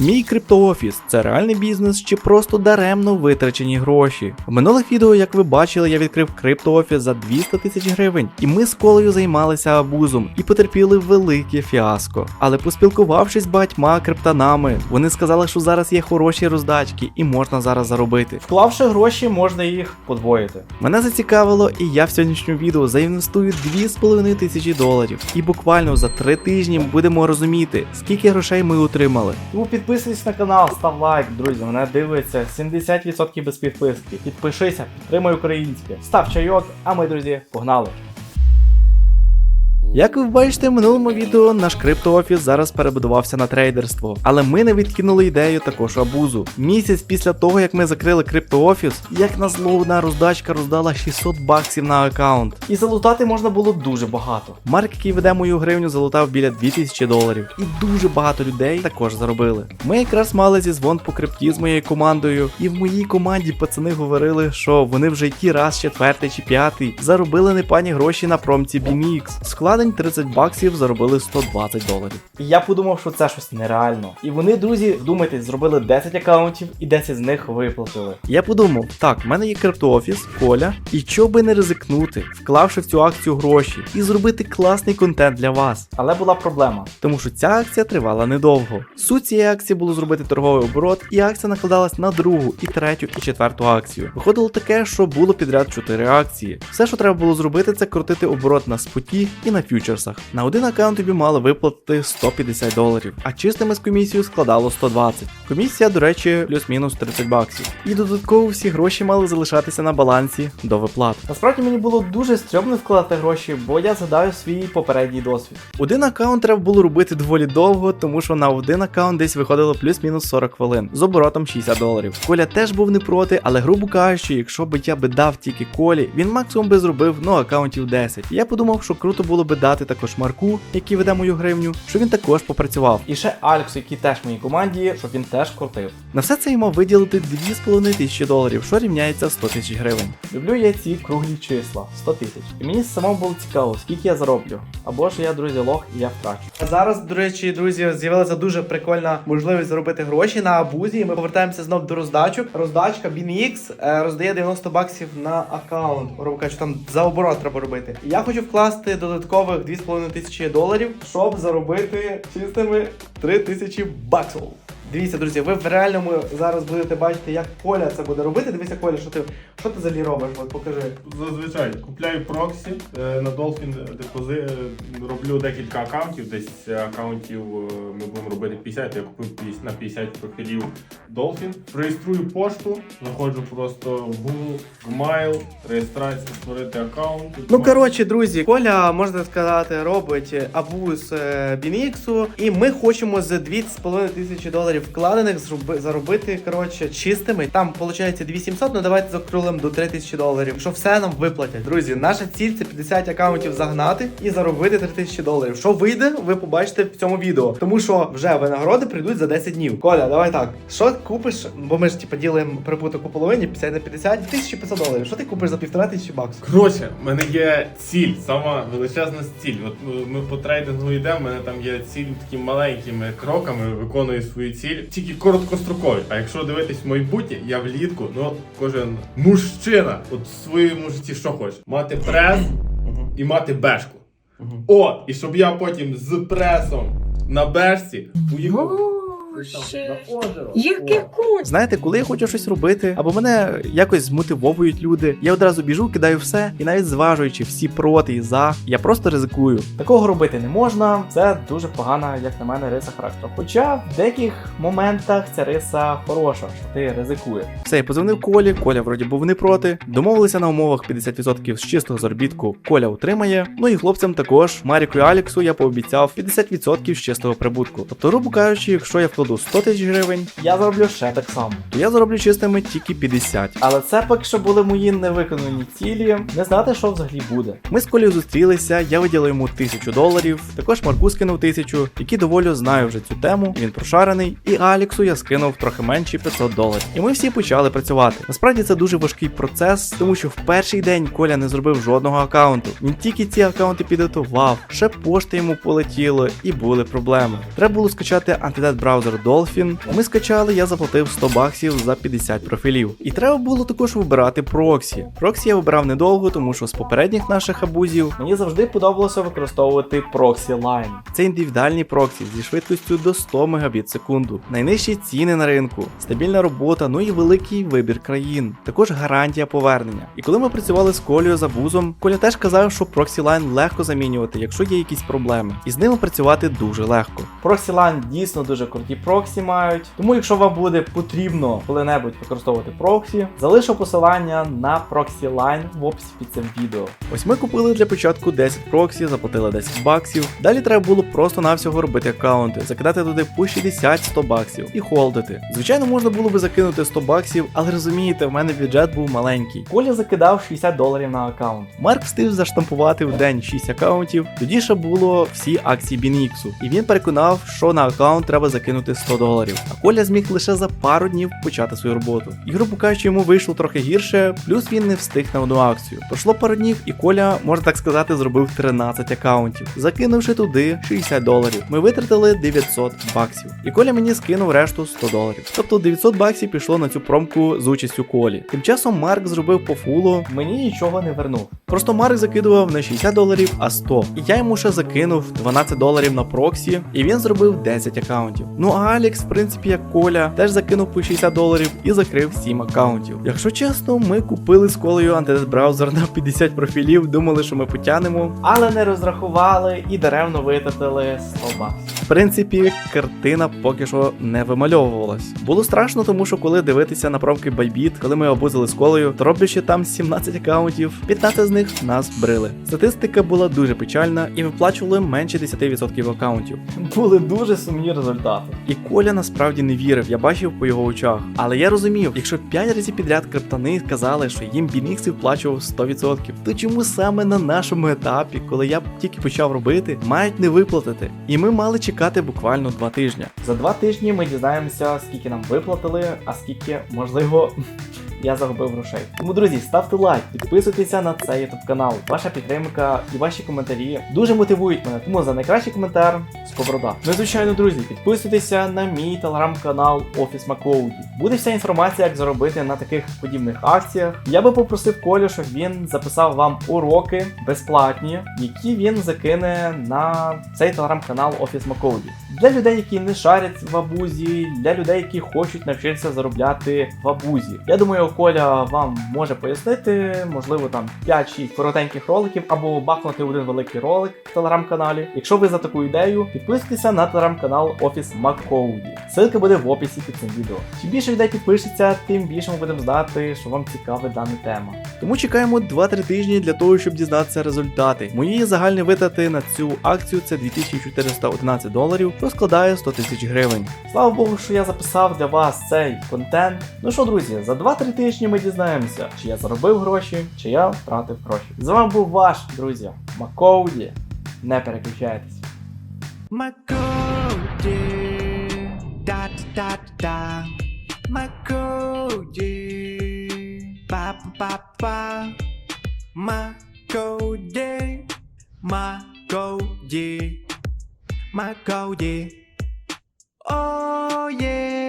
Мій криптоофіс це реальний бізнес чи просто даремно витрачені гроші. В минулих відео, як ви бачили, я відкрив криптоофіс за 200 тисяч гривень, і ми з колею займалися абузом і потерпіли велике фіаско. Але поспілкувавшись з багатьма криптонами, вони сказали, що зараз є хороші роздачки і можна зараз заробити. Вклавши гроші, можна їх подвоїти. Мене зацікавило, і я в сьогоднішньому відео заінвестую 2,5 тисячі доларів. І буквально за 3 тижні будемо розуміти, скільки грошей ми отримали. Тому підписуйся на канал, став лайк, друзі. Мене дивиться 70% без підписки. Підпишися, підтримай українське. Став чайок, а ми, друзі, погнали! Як ви бачите в минулому відео, наш криптоофіс зараз перебудувався на трейдерство, але ми не відкинули ідею також абузу. Місяць після того, як ми закрили криптоофіс, як на зло роздачка роздала 600 баксів на аккаунт. І залутати можна було дуже багато. Марк, який веде мою гривню, залутав біля 2000 доларів. І дуже багато людей також заробили. Ми якраз мали зізвон по крипті з моєю командою, і в моїй команді пацани говорили, що вони вже який раз четвертий чи п'ятий заробили непані гроші на промці BMX. Складень 30 баксів заробили 120 доларів. І я подумав, що це щось нереально. І вони, друзі, вдумайтесь, зробили 10 аккаунтів і 10 з них виплатили. Я подумав, так, в мене є криптоофіс, Коля, і чого би не ризикнути, вклавши в цю акцію гроші і зробити класний контент для вас. Але була проблема, тому що ця акція тривала недовго. Суть цієї акції було зробити торговий оборот, і акція накладалась на другу, і третю, і четверту акцію. Виходило таке, що було підряд 4 акції. Все, що треба було зробити, це крутити оборот на споті і на фьючерсах. На один аккаунт тобі мали виплатити 150 доларів, а чистими з комісією складало 120. Комісія, до речі, плюс-мінус 30 баксів. І додатково всі гроші мали залишатися на балансі до виплат. Насправді мені було дуже стрьомно вкладати гроші, бо я згадаю свій попередній досвід. Один аккаунт треба було робити доволі довго, тому що на один аккаунт десь виходило плюс-мінус 40 хвилин з оборотом 60 доларів. Коля теж був не проти, але грубо кажучи, якщо би я би дав тільки колі, він максимум би зробив ну аккаунтів 10. І я подумав, що круто було би дати також Марку, який веде мою гривню, що він також попрацював. І ще Алексу, який теж в моїй команді, щоб він теж крутив. На все це я мав виділити 2,5 тисячі доларів, що рівняється 100 тисяч гривень. Люблю я ці круглі числа 100 тисяч. І мені самому було цікаво, скільки я зароблю. Або ж я, друзі, лох і я втрачу. А зараз, до речі, друзі, з'явилася дуже прикольна можливість заробити гроші на абузі. Ми повертаємося знов до роздачок. Роздачка BNX е, роздає 90 баксів на аккаунт. Грубо кажучи, там за оборот треба робити. Я хочу вкласти додаткових 2,5 тисячі доларів, щоб заробити чистими 3 тисячі баксів. Дивіться, друзі, ви в реальному зараз будете бачити, як Коля це буде робити. Дивіться, Коля, що ти що ти взагалі робиш? От покажи. Зазвичай купляю проксі е, на Dolphin депози, е, роблю декілька аккаунтів. Десь аккаунтів е, ми будемо робити 50, я купив 50 на 50 профілів Dolphin. Реєструю пошту, заходжу просто в Google, Gmail, реєстрація, створити аккаунт. Ну коротше, друзі, Коля, можна сказати, робить абуз е, BMX, і ми хочемо за 2,5 тисячі доларів вкладених заробити коротше чистими. Там виходить 2700, ну давайте закрулимо до 3000 доларів. Що все нам виплатять. Друзі, наша ціль це 50 аккаунтів загнати і заробити 3000 доларів. Що вийде, ви побачите в цьому відео. Тому що вже винагороди прийдуть за 10 днів. Коля, давай так. Що купиш? Бо ми ж типу ділимо прибуток у половині 50 на 50, 1500 доларів. Що ти купиш за півтора тисячі баксів? Коротше, в мене є ціль, сама величезна ціль. От е, ми по трейдингу йдемо, в мене там є ціль такими маленькими кроками, виконую свою ціль, тільки короткострокові. А якщо дивитись в майбутнє, я влітку, ну от кожен мужчина, от в своєму житті що хоче? Мати прес і мати бешку. От, і щоб я потім з пресом на бешці поїхав. Яке куть! Знаєте, коли я хочу щось робити, або мене якось змотивовують люди, я одразу біжу, кидаю все, і навіть зважуючи всі проти і за, я просто ризикую. Такого робити не можна. Це дуже погана, як на мене, риса характеру. Хоча в деяких моментах ця риса хороша, що ти ризикуєш. Все, я позвонив Колі, Коля вроді був не проти. Домовилися на умовах 50% з чистого заробітку. Коля утримає. Ну і хлопцям також, Маріку і Аліксу, я пообіцяв 50% з чистого прибутку. Тобто, грубо кажучи, якщо я вкладу 100 тисяч гривень, я зароблю ще так само. То я зароблю чистими тільки 50. Але це поки що були мої невиконані цілі. Не знати, що взагалі буде. Ми з Колею зустрілися, я виділив йому тисячу доларів. Також Марку скинув тисячу, який доволі знає вже цю тему. Він прошарений. І Аліксу я скинув трохи менші 500 доларів. І ми всі почали працювати. Насправді це дуже важкий процес, тому що в перший день Коля не зробив жодного аккаунту. Він тільки ці аккаунти підготував, ще пошти йому полетіло, і були проблеми. Треба було скачати антидет браузер Razer Dolphin. Ми скачали, я заплатив 100 баксів за 50 профілів. І треба було також вибирати проксі. Проксі я вибирав недовго, тому що з попередніх наших абузів мені завжди подобалося використовувати Proxy Line. Це індивідуальні проксі зі швидкістю до 100 Мбіт секунду, найнижчі ціни на ринку, стабільна робота, ну і великий вибір країн. Також гарантія повернення. І коли ми працювали з Колею за бузом, Коля теж казав, що Proxy Line легко замінювати, якщо є якісь проблеми. І з ними працювати дуже легко. Proxy Line дійсно дуже круті проксі мають. Тому, якщо вам буде потрібно коли-небудь використовувати проксі, залишу посилання на Proxy Line в описі під цим відео. Ось ми купили для початку 10 проксі, заплатили 10 баксів. Далі треба було просто-навсього робити аккаунти, закидати туди по 60-100 баксів і холдити. Звичайно, можна було би закинути 100 баксів, але розумієте, в мене бюджет був маленький. Коля закидав 60 доларів на аккаунт. Марк встиг заштампувати в день 6 аккаунтів. Тоді ще було всі акції Бініксу. І він переконав, що на аккаунт треба закинути 100 доларів. А Коля зміг лише за пару днів почати свою роботу. І грубо кажучи, йому вийшло трохи гірше, плюс він не встиг на одну акцію. Пройшло пару днів, і Коля, можна так сказати, зробив 13 аккаунтів, закинувши туди 60 доларів. Ми витратили 900 баксів. І Коля мені скинув решту 100 доларів. Тобто 900 баксів пішло на цю промку з участю Колі. Тим часом Марк зробив по фулу, мені нічого не вернув. Просто Марк закидував не 60 доларів, а 100. І я йому ще закинув 12 доларів на проксі, і він зробив 10 аккаунтів. Ну а Алікс, в принципі, як Коля, теж закинув по 60 доларів і закрив 7 аккаунтів. Якщо чесно, ми купили з колею антидес-браузер на 50 профілів, думали, що ми потянемо, але не розрахували і даремно витратили 100 баксів. В принципі, картина поки що не вимальовувалась. Було страшно, тому що коли дивитися на промки Bybit, коли ми обузили з колею, то роблячи там 17 аккаунтів, 15 з них нас брили. Статистика була дуже печальна і виплачували менше 10% аккаунтів. Були дуже сумні результати. І Коля насправді не вірив, я бачив по його очах. Але я розумів, якщо 5 разів підряд криптони казали, що їм Binix виплачував 100%, то чому саме на нашому етапі, коли я тільки почав робити, мають не виплатити? І ми мали чекати буквально два тижні. За два тижні ми дізнаємося, скільки нам виплатили, а скільки, можливо. Я загубив грошей. Тому, друзі, ставте лайк, підписуйтеся на цей YouTube канал. Ваша підтримка і ваші коментарі дуже мотивують мене. Тому за найкращий коментар сковорода. Ну і звичайно, друзі, підписуйтеся на мій телеграм-канал Офіс Макоуді. Буде вся інформація, як заробити на таких подібних акціях. Я би попросив Колю, щоб він записав вам уроки безплатні, які він закине на цей телеграм-канал Офіс Макоуді. Для людей, які не шарять в абузі, для людей, які хочуть навчитися заробляти в абузі. Я думаю, Коля вам може пояснити, можливо, там 5-6 коротеньких роликів або бахнути один великий ролик в телеграм-каналі. Якщо ви за таку ідею, підписуйтеся на телеграм-канал Офіс Маккоуді. Ссылка буде в описі під цим відео. Чим більше людей підпишеться, тим більше ми будемо знати, що вам цікава дана тема. Тому чекаємо 2-3 тижні для того, щоб дізнатися результати. Мої загальні витрати на цю акцію це 2411 доларів, що складає 100 тисяч гривень. Слава Богу, що я записав для вас цей контент. Ну що, друзі, за 2-3 тижні ми дізнаємося, чи я заробив гроші, чи я втратив гроші. З вами був ваш, друзі, Макоуді. Не переключайтесь. Макоуді, да Макоуді, па па па Макоуді, Макоуді, Макоуді. Oh yeah.